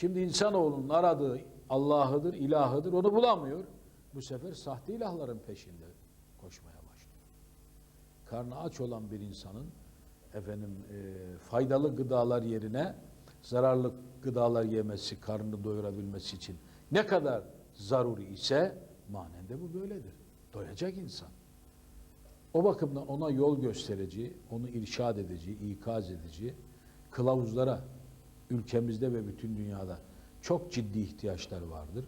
Şimdi insanoğlunun aradığı Allah'ıdır, ilahıdır onu bulamıyor. Bu sefer sahte ilahların peşinde koşmaya başlıyor. Karnı aç olan bir insanın efendim e, faydalı gıdalar yerine zararlı gıdalar yemesi, karnını doyurabilmesi için ne kadar zaruri ise manen de bu böyledir. Doyacak insan. O bakımdan ona yol gösterici, onu irşad edici, ikaz edici kılavuzlara ülkemizde ve bütün dünyada çok ciddi ihtiyaçlar vardır.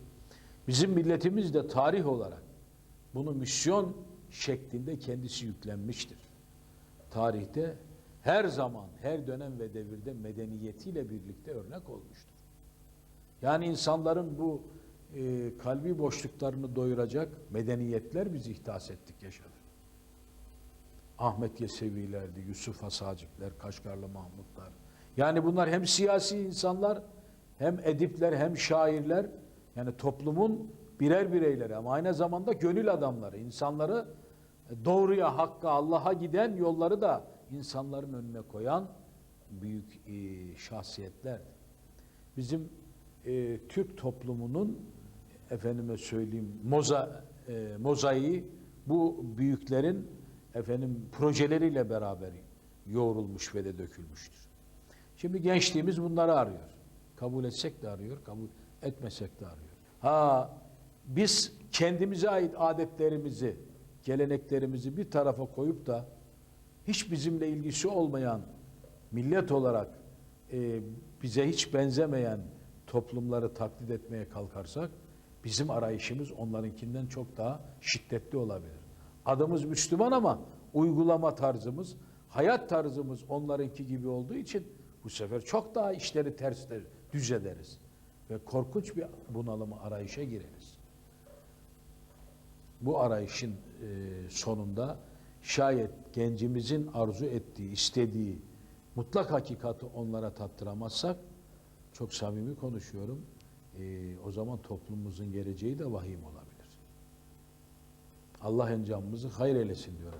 Bizim milletimiz de tarih olarak bunu misyon şeklinde kendisi yüklenmiştir. Tarihte her zaman, her dönem ve devirde medeniyetiyle birlikte örnek olmuştur. Yani insanların bu e, kalbi boşluklarını doyuracak medeniyetler biz ihdas ettik, yaşadık. Ahmet Yesevilerdi, Yusuf Hasacipler, Kaşgarlı Mahmutlar. Yani bunlar hem siyasi insanlar, hem edipler, hem şairler. Yani toplumun birer bireyleri ama aynı zamanda gönül adamları. insanları doğruya, hakka, Allah'a giden yolları da insanların önüne koyan büyük e, şahsiyetlerdi. Bizim e, Türk toplumunun efendime söyleyeyim moza e, mozaiği bu büyüklerin efendim projeleriyle beraber yoğrulmuş ve de dökülmüştür. Şimdi gençliğimiz bunları arıyor. Kabul etsek de arıyor, kabul etmesek de arıyor. Ha biz kendimize ait adetlerimizi, geleneklerimizi bir tarafa koyup da hiç bizimle ilgisi olmayan millet olarak e, bize hiç benzemeyen toplumları taklit etmeye kalkarsak bizim arayışımız onlarınkinden çok daha şiddetli olabilir. Adımız Müslüman ama uygulama tarzımız, hayat tarzımız onlarınki gibi olduğu için bu sefer çok daha işleri ters düz ederiz. Ve korkunç bir bunalıma arayışa gireriz. Bu arayışın e, sonunda şayet gencimizin arzu ettiği, istediği mutlak hakikati onlara tattıramazsak çok samimi konuşuyorum. e, o zaman toplumumuzun geleceği de vahim olabilir. Allah encamımızı hayır eylesin diyorum.